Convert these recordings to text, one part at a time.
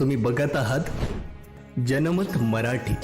तुम्ही बघत आहात जनमत मराठी.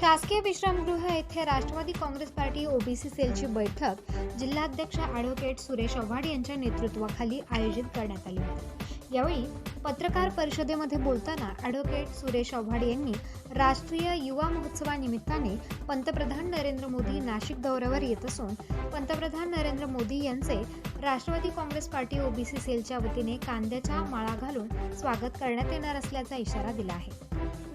शासकीय विश्रामगृह येथे राष्ट्रवादी काँग्रेस पार्टी ओबीसी सेलची बैठक जिल्हाध्यक्ष ॲडव्होकेट सुरेश आव्हाड यांच्या नेतृत्वाखाली आयोजित करण्यात आली होती. यावेळी पत्रकार परिषदेमध्ये बोलताना ॲडव्होकेट सुरेश आव्हाड यांनी राष्ट्रीय युवा महोत्सवानिमित्ताने पंतप्रधान नरेंद्र मोदी नाशिक दौऱ्यावर येत असून पंतप्रधान नरेंद्र मोदी यांचे राष्ट्रवादी काँग्रेस पार्टी ओबीसी सेलच्या वतीने कांद्याच्या माळा घालून स्वागत करण्यात येणार असल्याचा इशारा दिला आहे.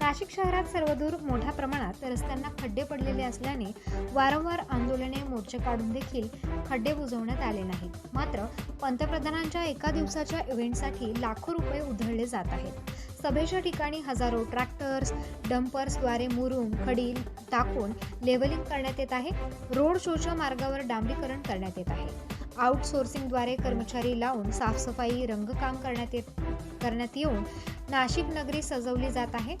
नाशिक शहरात सर्वदूर मोठ्या प्रमाणात रस्त्यांना खड्डे पडलेले असल्याने वारंवार आंदोलने मोर्चे काढून देखील खड्डे बुजवण्यात आले नाहीत. मात्र पंतप्रधानांच्या एका दिवसाच्या इव्हेंटसाठी लाखो रुपये उधळले जात आहेत. सभेच्या ठिकाणी हजारो ट्रॅक्टर्स डंपर्सद्वारे मुरुम खडील टाकून लेवलिंग करण्यात येत आहे. रोड शोच्या मार्गावर डांबरीकरण करण्यात येत आहे. आउटसोर्सिंगद्वारे कर्मचारी लावून साफसफाई रंगकाम करण्यात येत करण्यात येऊन नाशिक नगरी सजवली जात आहे.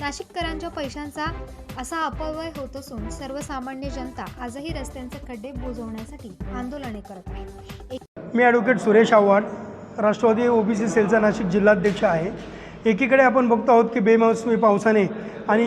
नाशिककरांच्या पैशांचा असा अपव्यय होत असून सर्वसामान्य जनता आजही रस्त्यांचे खड्डे बुजवण्यासाठी आंदोलने करत आहे. मी ॲडव्होकेट सुरेश आव्हाड राष्ट्रवादी ओबीसी सेलचा नाशिक जिल्हाध्यक्ष आहे. एकीकडे आपण बघतो आहोत की बेमौसमी पावसाने आणि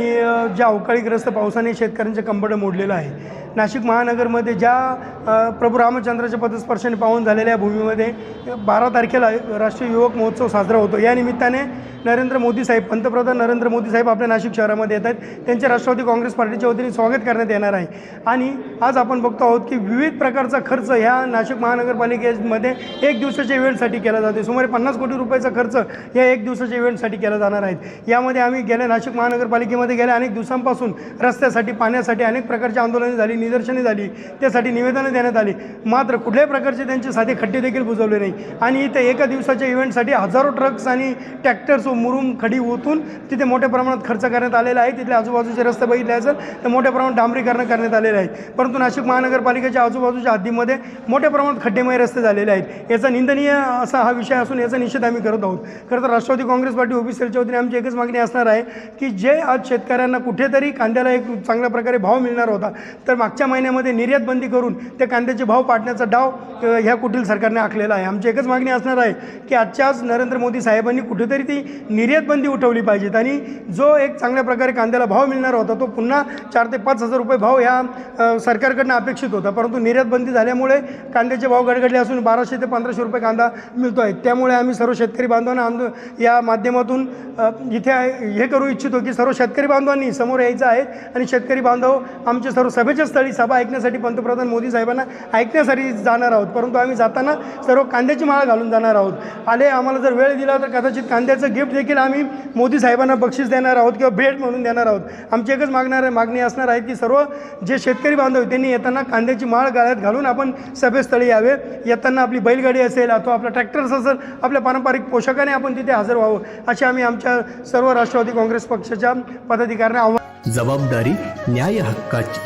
ज्या अवकाळीग्रस्त पावसाने शेतकऱ्यांचे कंबडं मोडलेलं आहे. नाशिक महानगरमध्ये ज्या प्रभू रामचंद्राच्या पदस्पर्शाने पाहून झालेल्या भूमीमध्ये बारा तारखेला राष्ट्रीय युवक महोत्सव साजरा होतो. या निमित्ताने नरेंद्र मोदी साहेब पंतप्रधान नरेंद्र मोदी साहेब आपल्या नाशिक शहरामध्ये येत आहेत. त्यांचे राष्ट्रवादी काँग्रेस पार्टीच्या वतीने स्वागत करण्यात येणार आहे. आणि आज आपण बघतो आहोत की विविध प्रकारचा खर्च ह्या नाशिक महानगरपालिकेमध्ये एक दिवसाच्या इव्हेंटसाठी केला जातो सुमारे पन्नास कोटी रुपयाचा खर्च या एक दिवसाच्या इव्हेंटसाठी केला जाणार आहेत यामध्ये आम्ही गेल्या नाशिक महानगरपालिकेमध्ये गेल्या अनेक दिवसांपासून रस्त्यासाठी पाण्यासाठी अनेक प्रकारची आंदोलने झाली. निदर्शने झाली त्यासाठी निवेदनं देण्यात आली. मात्र कुठल्याही प्रकारचे त्यांचे साधे खड्डे देखील बुजवले नाही. आणि इथे एका दिवसाच्या इव्हेंटसाठी हजारो ट्रक्स आणि ट्रॅक्टर्स व मुरुम खडी ओतून तिथे मोठ्या प्रमाणात खर्च करण्यात आलेला आहे. तिथले आजूबाजूचे रस्ते बघितले असेल तर मोठ्या प्रमाणात डांबरीकरण करण्यात आलेलं आहे परंतु नाशिक महानगरपालिकेच्या आजूबाजूच्या हद्दीमध्ये मोठ्या प्रमाणात खड्डेमय रस्ते झालेले आहेत. याचा निंदनीय असा हा विषय असून याचा निषेध आम्ही करत आहोत. खरं तर राष्ट्रवादी काँग्रेस पार्टी ओबीसी वतीने आमची एकच मागणी असणार आहे की जे आज शेतकऱ्यांना कुठेतरी कांद्याला एक चांगल्या प्रकारे भाव मिळणार होता तर मागच्या महिन्यामध्ये निर्यात बंदी करून त्या कांद्याचे भाव पाडण्याचा डाव ह्या कुटील सरकारने आखलेला आहे. आमची एकच मागणी असणार आहे की आजच्याच नरेंद्र मोदी साहेबांनी कुठेतरी ती निर्यात बंदी उठवली पाहिजेत. आणि जो एक चांगल्या प्रकारे कांद्याला भाव मिळणार होता तो पुन्हा चार ते पाच हजार रुपये भाव ह्या सरकारकडनं अपेक्षित होता. परंतु निर्यात बंदी झाल्यामुळे कांद्याचे भाव गडगडले असून बाराशे ते पंधराशे रुपये कांदा मिळतो आहे. त्यामुळे आम्ही सर्व शेतकरी बांधवांना आंदो या माध्यमातून इथे हे करू इच्छितो की सर्व शेतकरी बांधवांनी समोर यायचं आहे आणि शेतकरी बांधव आमचे सर्व सभेच्या स्थळी सभा ऐकण्यासाठी पंतप्रधान मोदी साहेबांना ऐकण्यासाठी जाणार आहोत. परंतु आम्ही जाताना सर्व कांद्याची माळ घालून जाणार आहोत. आले आम्हाला जर वेळ दिला तर कदाचित कांद्याचं गिफ्ट देखील आम्ही मोदी साहेबांना बक्षीस देणार आहोत किंवा भेट म्हणून देणार आहोत. आमची एकच मागणार मागणी असणार आहे की सर्व जे शेतकरी बांधव त्यांनी येताना कांद्याची माळ गाळ्यात घालून आपण सभेस्थळी यावे. येताना आपली बैलगाडी असेल अथवा आपला ट्रॅक्टर्स असेल आपल्या पारंपरिक पोशाखाने आपण तिथे हजर व्हावं असे आम्ही आमच्या सर्व राष्ट्रवादी काँग्रेस पक्षाच्या पदाधिकाऱ्यांना आव्हान जबाबदारी न्याय हक्काची.